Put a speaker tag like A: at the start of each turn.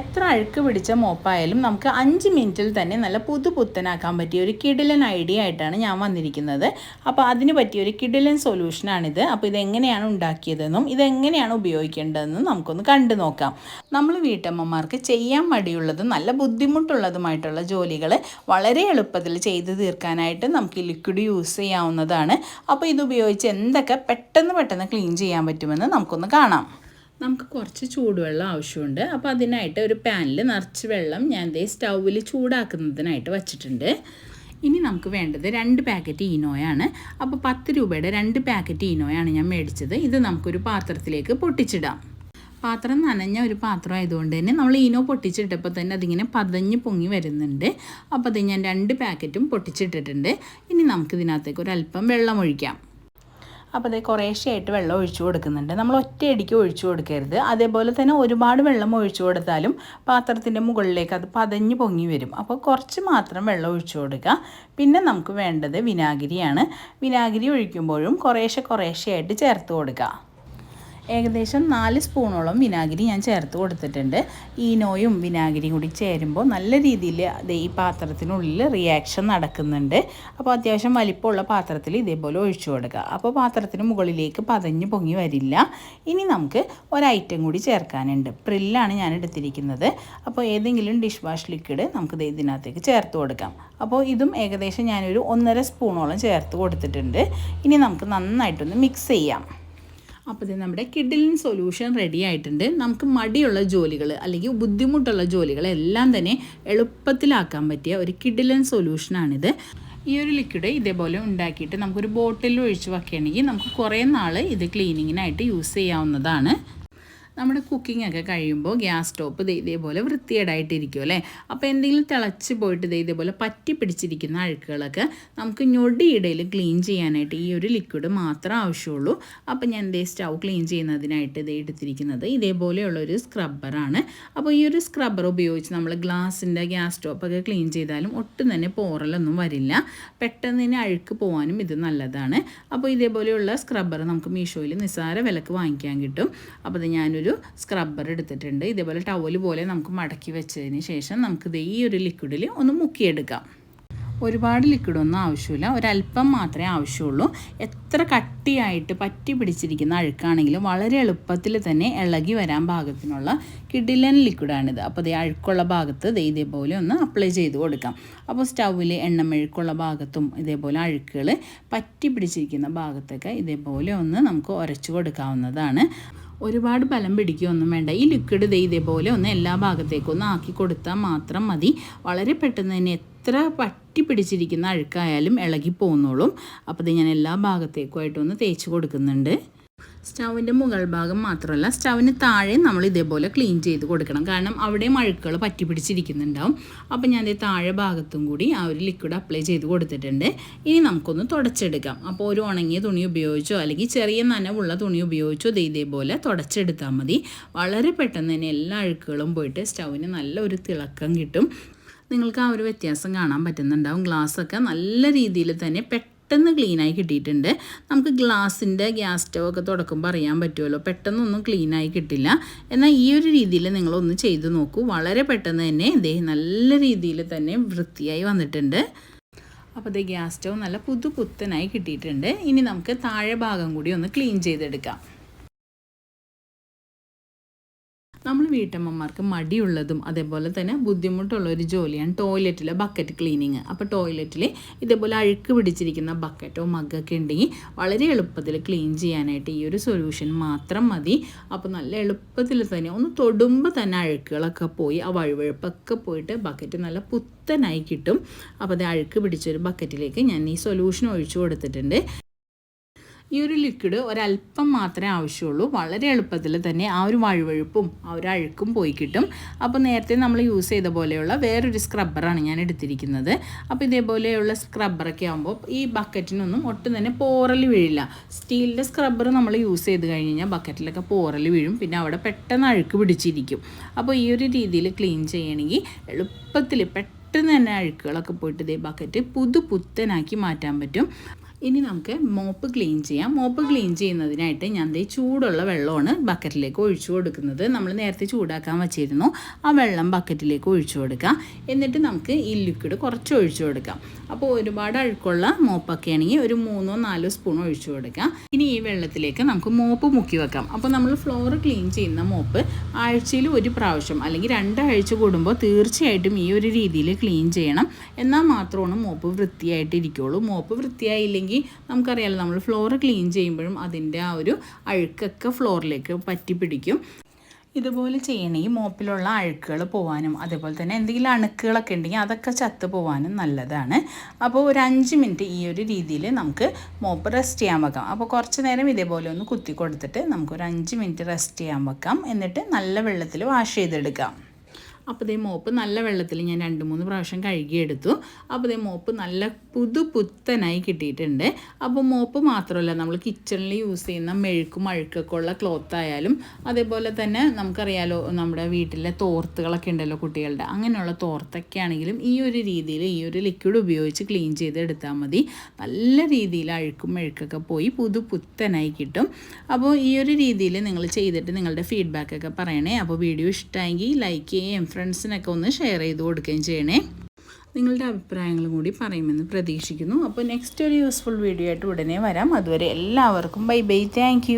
A: എത്ര അഴുക്ക് പിടിച്ച മോപ്പായാലും നമുക്ക് അഞ്ച് മിനിറ്റിൽ തന്നെ നല്ല പുതു പുത്തനാക്കാൻ പറ്റിയ ഒരു കിടിലൻ ഐഡിയ ആയിട്ടാണ് ഞാൻ വന്നിരിക്കുന്നത്. അപ്പോൾ അതിന് പറ്റിയ ഒരു കിടിലൻ സൊല്യൂഷനാണിത് അപ്പോൾ ഇതെങ്ങനെയാണ് ഉണ്ടാക്കിയതെന്നും ഇതെങ്ങനെയാണ് ഉപയോഗിക്കേണ്ടതെന്നും നമുക്കൊന്ന് കണ്ടു നോക്കാം. നമ്മൾ വീട്ടമ്മമാർക്ക് ചെയ്യാൻ മടിയുള്ളതും നല്ല ബുദ്ധിമുട്ടുള്ളതുമായിട്ടുള്ള ജോലികൾ വളരെ എളുപ്പത്തിൽ ചെയ്തു തീർക്കാനായിട്ട് നമുക്ക് ലിക്വിഡ് യൂസ് ചെയ്യാവുന്നതാണ്. അപ്പോൾ ഇത് ഉപയോഗിച്ച് എന്തൊക്കെ പെട്ടെന്ന് പെട്ടെന്ന് ക്ലീൻ ചെയ്യാൻ പറ്റുമെന്ന് നമുക്കൊന്ന് കാണാം. നമുക്ക് കുറച്ച് ചൂടുവെള്ളം ആവശ്യമുണ്ട്. അപ്പോൾ അതിനായിട്ട് ഒരു പാനിൽ നിറച്ച് വെള്ളം ഞാൻ ദേ സ്റ്റൗവിൽ ചൂടാക്കുന്നതിനായിട്ട് വച്ചിട്ടുണ്ട്. ഇനി നമുക്ക് വേണ്ടത് രണ്ട് പാക്കറ്റ് ഈനോയാണ്. അപ്പോൾ പത്ത് രൂപയുടെ രണ്ട് പാക്കറ്റ് ഈനോയാണ് ഞാൻ മേടിച്ചത്. ഇത് നമുക്കൊരു പാത്രത്തിലേക്ക് പൊട്ടിച്ചിടാം. പാത്രം നനഞ്ഞ ഒരു പാത്രം ആയതുകൊണ്ട് തന്നെ നമ്മൾ ഈനോ പൊട്ടിച്ചിട്ടപ്പോൾ തന്നെ അതിങ്ങനെ പതഞ്ഞ് പൊങ്ങി വരുന്നുണ്ട്. അപ്പോൾ അത് ഞാൻ രണ്ട് പാക്കറ്റും പൊട്ടിച്ചിട്ടിട്ടുണ്ട്. ഇനി നമുക്കിതിനകത്തേക്ക് ഒരല്പം വെള്ളം ഒഴിക്കാം. അപ്പോൾ അതേ കുറേശ്ശെയായിട്ട് വെള്ളം ഒഴിച്ചു കൊടുക്കുന്നുണ്ട്. നമ്മൾ ഒറ്റയടിക്ക് ഒഴിച്ചു കൊടുക്കരുത്. അതേപോലെ തന്നെ ഒരുപാട് വെള്ളം ഒഴിച്ചു കൊടുത്താലും പാത്രത്തിന്റെ മുകളിലേക്ക് അത് പതഞ്ഞ് പൊങ്ങി വരും. അപ്പോൾ കുറച്ച് മാത്രം വെള്ളം ഒഴിച്ചു കൊടുക്കുക. പിന്നെ നമുക്ക് വേണ്ടത് വിനാഗിരിയാണ്. വിനാഗിരി ഒഴിക്കുമ്പോഴും കുറേശ്ശെ കുറേശ്ശെയായിട്ട് ചേർത്ത് കൊടുക്കുക. ഏകദേശം നാല് സ്പൂണോളം വിനാഗിരി ഞാൻ ചേർത്ത് കൊടുത്തിട്ടുണ്ട്. ഈനോയും വിനാഗിരിയും കൂടി ചേരുമ്പോൾ നല്ല രീതിയിൽ ഈ പാത്രത്തിനുള്ളിൽ റിയാക്ഷൻ നടക്കുന്നുണ്ട്. അപ്പോൾ അത്യാവശ്യം വലിപ്പമുള്ള പാത്രത്തിൽ ഇതേപോലെ ഒഴിച്ചു കൊടുക്കുക. അപ്പോൾ പാത്രത്തിന് മുകളിലേക്ക് പതഞ്ഞ് പൊങ്ങി വരില്ല. ഇനി നമുക്ക് ഒരൈറ്റം കൂടി ചേർക്കാനുണ്ട്. പ്രില്ലാണ് ഞാൻ എടുത്തിരിക്കുന്നത്. അപ്പോൾ ഏതെങ്കിലും ഡിഷ് വാഷ് ലിക്വിഡ് നമുക്ക് ഇതിനകത്തേക്ക് ചേർത്ത് കൊടുക്കാം. അപ്പോൾ ഇതും ഏകദേശം ഞാനൊരു ഒന്നര സ്പൂണോളം ചേർത്ത് കൊടുത്തിട്ടുണ്ട്. ഇനി നമുക്ക് നന്നായിട്ടൊന്ന് മിക്സ് ചെയ്യാം. അപ്പോൾ ഇത് നമ്മുടെ കിഡിലിൻ സൊല്യൂഷൻ റെഡി ആയിട്ടുണ്ട്. നമുക്ക് മടിയുള്ള ജോലികൾ അല്ലെങ്കിൽ ബുദ്ധിമുട്ടുള്ള ജോലികൾ എല്ലാം തന്നെ എളുപ്പത്തിലാക്കാൻ പറ്റിയ ഒരു കിഡിലിൻ സൊല്യൂഷനാണിത് ഈ ഒരു ലിക്വിഡ് ഇതേപോലെ ഉണ്ടാക്കിയിട്ട് നമുക്കൊരു ബോട്ടിൽ ഒഴിച്ച് വെക്കുകയാണെങ്കിൽ നമുക്ക് കുറേ നാൾ ഇത് ക്ലീനിങ്ങിനായിട്ട് യൂസ് ചെയ്യാവുന്നതാണ്. നമ്മുടെ കുക്കിംഗ് ഒക്കെ കഴിയുമ്പോൾ ഗ്യാസ് സ്റ്റോപ്പ് ഇതേപോലെ വൃത്തികേടായിട്ടിരിക്കും അല്ലേ? അപ്പോൾ എന്തെങ്കിലും തിളച്ച് പോയിട്ട് ഇതേപോലെ പറ്റി പിടിച്ചിരിക്കുന്ന അഴുക്കുകളൊക്കെ നമുക്ക് ഞൊടിയിടയിൽ ക്ലീൻ ചെയ്യാനായിട്ട് ഈ ഒരു ലിക്വിഡ് മാത്രം ആവശ്യമുള്ളൂ. അപ്പോൾ ഞാൻ ദേ സ്റ്റൗ ക്ലീൻ ചെയ്യുന്നതിനായിട്ട് ഇത് എടുത്തിരിക്കുന്നത് ഇതേപോലെയുള്ളൊരു സ്ക്രബ്ബറാണ് അപ്പോൾ ഈ ഒരു സ്ക്രബ്ബർ ഉപയോഗിച്ച് നമ്മൾ ഗ്ലാസിന്റെ ഗ്യാസ് സ്റ്റോപ്പൊക്കെ ക്ലീൻ ചെയ്താലും ഒട്ടും തന്നെ പോറലൊന്നും വരില്ല. പെട്ടെന്ന് തന്നെ അഴുക്ക് പോകാനും ഇത് നല്ലതാണ്. അപ്പോൾ ഇതേപോലെയുള്ള സ്ക്രബ്ബർ നമുക്ക് മീഷോയിൽ നിസ്സാര വിലക്ക് വാങ്ങിക്കാൻ കിട്ടും. അപ്പോൾ ഇത് ഞാനൊരു ഒരു സ്ക്രബ്ബർ എടുത്തിട്ടുണ്ട്. ഇതേപോലെ ടവൽ പോലെ നമുക്ക് മടക്കി വെച്ചതിന് ശേഷം നമുക്കിത് ഈ ഒരു ലിക്വിഡിൽ ഒന്ന് മുക്കിയെടുക്കാം. ഒരുപാട് ലിക്വിഡൊന്നും ആവശ്യമില്ല. ഒരല്പം മാത്രമേ ആവശ്യമുള്ളൂ. എത്ര കട്ടിയായിട്ട് പറ്റി പിടിച്ചിരിക്കുന്ന അഴുക്കാണെങ്കിലും വളരെ എളുപ്പത്തിൽ തന്നെ ഇളകി വരാൻ പാകത്തിനുള്ള കിഡിലൻ ലിക്വിഡാണിത് അപ്പോൾ ദേ അഴുക്കുള്ള ഭാഗത്ത് ദേ ഇതേപോലെ ഒന്ന് അപ്ലൈ ചെയ്ത് കൊടുക്കാം. അപ്പോൾ സ്റ്റൗവിൽ എണ്ണമെഴുക്കുള്ള ഭാഗത്തും ഇതേപോലെ അഴുക്കുകൾ പറ്റി പിടിച്ചിരിക്കുന്ന ഭാഗത്തൊക്കെ ഇതേപോലെ ഒന്ന് നമുക്ക് ഉരച്ചു കൊടുക്കാവുന്നതാണ്. ഒരുപാട് ബലം പിടിക്കുകയൊന്നും വേണ്ട. ഈ ലിക്വിഡ് ദേ ഇതേപോലെ ഒന്ന് എല്ലാ ഭാഗത്തേക്കും ഒന്ന് ആക്കി കൊടുത്താൽ മാത്രം മതി. വളരെ പെട്ടെന്ന് തന്നെ എത്ര പറ്റി പിടിച്ചിരിക്കുന്ന അഴുക്കായാലും ഇളകി പോകുന്നോളും. അപ്പോൾ ഇത് ഞാൻ എല്ലാ ഭാഗത്തേക്കുമായിട്ടൊന്ന് തേച്ച് കൊടുക്കുന്നുണ്ട്. സ്റ്റൗവിന്റെ മുകൾ ഭാഗം മാത്രമല്ല സ്റ്റൗവിന് താഴെ നമ്മൾ ഇതേപോലെ ക്ലീൻ ചെയ്ത് കൊടുക്കണം. കാരണം അവിടെ മഴക്കുകൾ പറ്റി പിടിച്ചിരിക്കുന്നുണ്ടാവും. അപ്പോൾ ഞാൻ താഴെ ഭാഗത്തും കൂടി ആ ഒരു ലിക്വിഡ് അപ്ലൈ ചെയ്ത് കൊടുത്തിട്ടുണ്ട്. ഇനി നമുക്കൊന്ന് തുടച്ചെടുക്കാം. അപ്പോൾ ഒരു ഉണങ്ങിയ തുണി ഉപയോഗിച്ചോ അല്ലെങ്കിൽ ചെറിയ നനവുള്ള തുണി ഉപയോഗിച്ചോ ഇത് ഇതേപോലെ തുടച്ചെടുത്താൽ മതി. വളരെ പെട്ടെന്ന് തന്നെ എല്ലാ അഴുക്കുകളും പോയിട്ട് സ്റ്റൗവിന് നല്ലൊരു തിളക്കം കിട്ടും. നിങ്ങൾക്ക് ആ ഒരു വ്യത്യാസം കാണാൻ പറ്റുന്നുണ്ടാവും. ഗ്ലാസ്സൊക്കെ നല്ല രീതിയിൽ തന്നെ പെട്ടെന്ന് പെട്ടെന്ന് ക്ലീനായി കിട്ടിയിട്ടുണ്ട്. നമുക്ക് ഗ്ലാസിന്റെ ഗ്യാസ് സ്റ്റവ് ഒക്കെ തുടക്കുമ്പോൾ അറിയാൻ പറ്റുമല്ലോ. പെട്ടെന്നൊന്നും ക്ലീനായി കിട്ടില്ല. എന്നാൽ ഈ ഒരു രീതിയിൽ നിങ്ങളൊന്ന് ചെയ്തു നോക്കൂ. വളരെ പെട്ടെന്ന് തന്നെ ഇതേ നല്ല രീതിയിൽ തന്നെ വൃത്തിയായി വന്നിട്ടുണ്ട്. അപ്പോൾ ഇത് ഗ്യാസ് സ്റ്റവ് നല്ല പുതു പുത്തനായി കിട്ടിയിട്ടുണ്ട്. ഇനി നമുക്ക് താഴെ ഭാഗം കൂടി ഒന്ന് ക്ലീൻ ചെയ്തെടുക്കാം. നമ്മൾ വീട്ടമ്മമാർക്ക് മടിയുള്ളതും അതേപോലെ തന്നെ ബുദ്ധിമുട്ടുള്ള ഒരു ജോലിയാണ് ടോയ്ലറ്റിലെ ബക്കറ്റ് ക്ലീനിങ് അപ്പോൾ ടോയ്ലറ്റിൽ ഇതേപോലെ അഴുക്ക് പിടിച്ചിരിക്കുന്ന ബക്കറ്റോ മഗ്ഗൊക്കെ ഉണ്ടെങ്കിൽ വളരെ എളുപ്പത്തിൽ ക്ലീൻ ചെയ്യാനായിട്ട് ഈ ഒരു സൊല്യൂഷൻ മാത്രം മതി. അപ്പോൾ നല്ല എളുപ്പത്തിൽ തന്നെ ഒന്ന് തൊടുമ്പോൾ തന്നെ അഴുക്കുകളൊക്കെ പോയി ആ വഴുവഴുപ്പൊക്കെ പോയിട്ട് ബക്കറ്റ് നല്ല പുത്തനായി കിട്ടും. അപ്പോൾ അത് അഴുക്ക് പിടിച്ചൊരു ബക്കറ്റിലേക്ക് ഞാൻ ഈ സൊല്യൂഷൻ ഒഴിച്ചു കൊടുത്തിട്ടുണ്ട്. ഈ ഒരു ലിക്വിഡ് ഒരല്പം മാത്രമേ ആവശ്യമുള്ളൂ. വളരെ എളുപ്പത്തിൽ തന്നെ ആ ഒരു വഴുവഴുപ്പും ആ ഒരു അഴുക്കും പോയി കിട്ടും. അപ്പോൾ നേരത്തെ നമ്മൾ യൂസ് ചെയ്ത പോലെയുള്ള വേറൊരു സ്ക്രബ്ബറാണ് ഞാൻ എടുത്തിരിക്കുന്നത്. അപ്പോൾ ഇതേപോലെയുള്ള സ്ക്രബ്ബറൊക്കെ ആകുമ്പോൾ ഈ ബക്കറ്റിനൊന്നും ഒട്ടും തന്നെ പോറൽ വീഴില്ല. സ്റ്റീലിന്റെ സ്ക്രബ്ബർ നമ്മൾ യൂസ് ചെയ്ത് കഴിഞ്ഞ് കഴിഞ്ഞാൽ ബക്കറ്റിലൊക്കെ പോറൽ വീഴും. പിന്നെ അവിടെ പെട്ടെന്ന് അഴുക്ക് പിടിച്ചിരിക്കും. അപ്പോൾ ഈ ഒരു രീതിയിൽ ക്ലീൻ ചെയ്യണമെങ്കിൽ എളുപ്പത്തിൽ പെട്ടെന്ന് തന്നെ അഴുക്കുകളൊക്കെ പോയിട്ട് ഇതേ ബക്കറ്റ് പുതു പുത്തനാക്കി മാറ്റാൻ പറ്റും. ഇനി നമുക്ക് മോപ്പ് ക്ലീൻ ചെയ്യാം. മോപ്പ് ക്ലീൻ ചെയ്യുന്നതിനായിട്ട് ഞാൻ ദേ ചൂടുള്ള വെള്ളമാണ് ബക്കറ്റിലേക്ക് ഒഴിച്ചു കൊടുക്കുന്നത്. നമ്മൾ നേരത്തെ ചൂടാക്കാൻ വെച്ചിരുന്നു. ആ വെള്ളം ബക്കറ്റിലേക്ക് ഒഴിച്ചു കൊടുക്കാം. എന്നിട്ട് നമുക്ക് ഈ ലിക്വിഡ് കുറച്ച് ഒഴിച്ചു കൊടുക്കാം. അപ്പോൾ ഒരുപാട് അഴുക്കുള്ള മോപ്പൊക്കെ ആണെങ്കിൽ ഒരു മൂന്നോ നാലോ സ്പൂൺ ഒഴിച്ചു കൊടുക്കാം. ഇനി ഈ വെള്ളത്തിലേക്ക് നമുക്ക് മോപ്പ് മുക്കി വെക്കാം. അപ്പോൾ നമ്മൾ ഫ്ലോർ ക്ലീൻ ചെയ്യുന്ന മോപ്പ് ആഴ്ചയിൽ ഒരു പ്രാവശ്യം അല്ലെങ്കിൽ രണ്ടാഴ്ച കൂടുമ്പോൾ തീർച്ചയായിട്ടും ഈ ഒരു രീതിയിൽ ക്ലീൻ ചെയ്യണം. എന്നാൽ മാത്രമാണ് മോപ്പ് വൃത്തിയായിട്ടിരിക്കുള്ളൂ മോപ്പ് വൃത്തിയായില്ലെങ്കിൽ നമുക്കറിയാലോ നമ്മൾ ഫ്ലോർ ക്ലീൻ ചെയ്യുമ്പോഴും അതിന്റെ ആ ഒരു അഴുക്കൊക്കെ ഫ്ലോറിലേക്ക് പറ്റി പിടിക്കും ഇതുപോലെ ചെയ്യണമെങ്കിൽ മോപ്പിലുള്ള അഴുക്കുകൾ പോകാനും അതേപോലെ തന്നെ എന്തെങ്കിലും അണുക്കുകളൊക്കെ ഉണ്ടെങ്കിൽ അതൊക്കെ ചത്ത് പോകാനും നല്ലതാണ്. അപ്പോൾ ഒരു അഞ്ച് മിനിറ്റ് ഈ ഒരു രീതിയിൽ നമുക്ക് മോപ്പ് റെസ്റ്റ് ചെയ്യാൻ വെക്കാം. അപ്പോൾ കുറച്ച് നേരം ഇതേപോലെ ഒന്ന് കുത്തി കൊടുത്തിട്ട് നമുക്കൊരു അഞ്ച് മിനിറ്റ് റെസ്റ്റ് ചെയ്യാൻ വെക്കാം. എന്നിട്ട് നല്ല വെള്ളത്തിൽ വാഷ് ചെയ്തെടുക്കാം. അപ്പോൾ ഇതേ മോപ്പ് നല്ല വെള്ളത്തിൽ ഞാൻ രണ്ട് മൂന്ന് പ്രാവശ്യം കഴുകിയെടുത്തു. അപ്പോൾ ഇതേ മോപ്പ് നല്ല പുതു പുത്തനായി കിട്ടിയിട്ടുണ്ട്. അപ്പോൾ മോപ്പ് മാത്രമല്ല നമ്മൾ കിച്ചണിൽ യൂസ് ചെയ്യുന്ന മെഴുക്കും അഴുക്കൊക്കെ ഉള്ള ക്ലോത്ത് ആയാലും അതേപോലെ തന്നെ നമുക്കറിയാലോ നമ്മുടെ വീട്ടിലെ തോർത്തുകളൊക്കെ ഉണ്ടല്ലോ കുട്ടികളുടെ അങ്ങനെയുള്ള തോർത്തൊക്കെ ആണെങ്കിലും ഈ ഒരു രീതിയിൽ ഈ ഒരു ലിക്വിഡ് ഉപയോഗിച്ച് ക്ലീൻ ചെയ്തെടുത്താൽ മതി. നല്ല രീതിയിൽ അഴുക്കും മെഴുക്കൊക്കെ പോയി പുതു പുത്തനായി കിട്ടും. അപ്പോൾ ഈ ഒരു രീതിയിൽ നിങ്ങൾ ചെയ്തിട്ട് നിങ്ങളുടെ ഫീഡ്ബാക്കൊക്കെ പറയണേ. അപ്പോൾ വീഡിയോ ഇഷ്ടമായെങ്കിൽ ലൈക്ക് ചെയ്യുകയും ഫ്രണ്ട്സിനൊക്കെ ഒന്ന് ഷെയർ ചെയ്ത് കൊടുക്കുകയും ചെയ്യണേ. നിങ്ങളുടെ അഭിപ്രായങ്ങളും കൂടി പറയുമെന്ന് പ്രതീക്ഷിക്കുന്നു. അപ്പോൾ നെക്സ്റ്റ് ഒരു യൂസ്ഫുൾ വീഡിയോ ആയിട്ട് ഉടനെ വരാം. അതുവരെ എല്ലാവർക്കും ബൈ ബൈ താങ്ക്